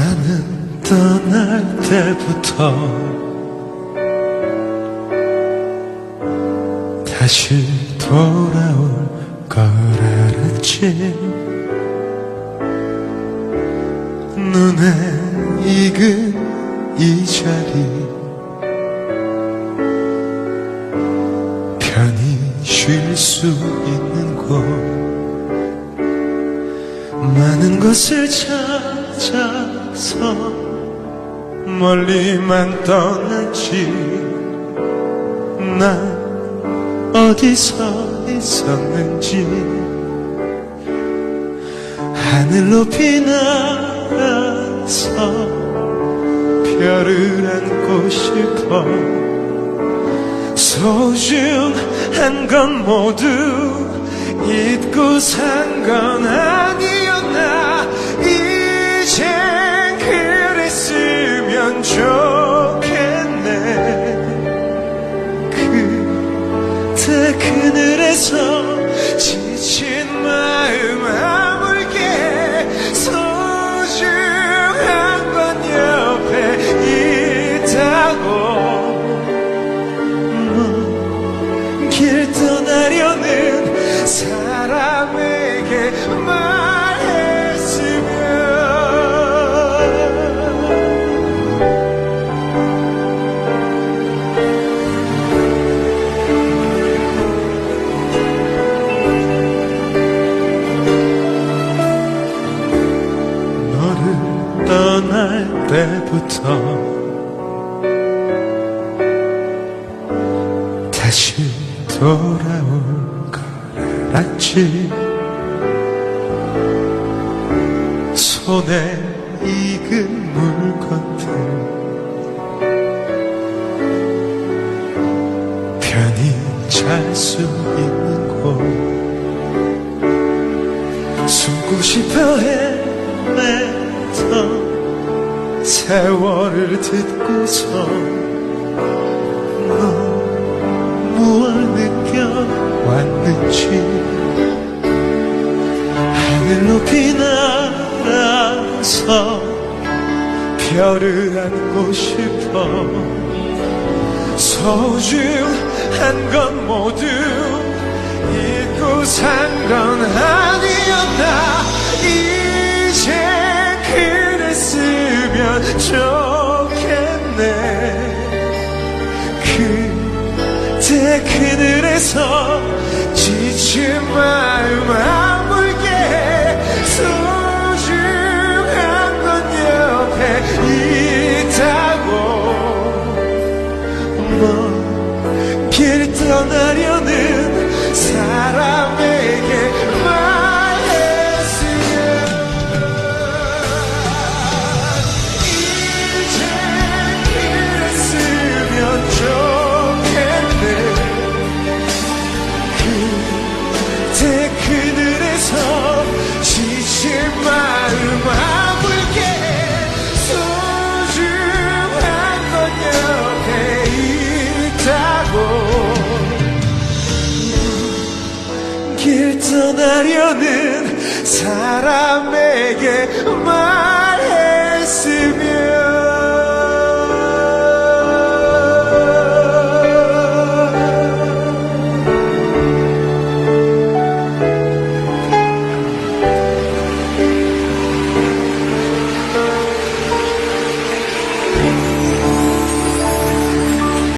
나는 떠날 때부터 다시 돌아올 걸 알았지 눈에 익은 이 자리. 편히 쉴 수 있는 곳. 많은 것을 찾아 서 멀리만 떠났지. 난 어디서 있었는지. 하늘 높이 날아서 별을 안고 싶어. 소중한 건 모두 잊고 산 건 아니 그늘에서 지친 마음 때부터 다시 돌아올 걸 알았지 손에 익은 물건들 편히 잘 수 있는 곳 숨고 싶어 헤맸던 세월을 듣고서 너 무얼 느껴왔는지 하늘 높이 날아서 별을 안고 싶어 소중한 건 모두 잊고 산 건 아니었나 좋겠네. 그때 그늘에서 지친 마음 떠나려는 사람에게 말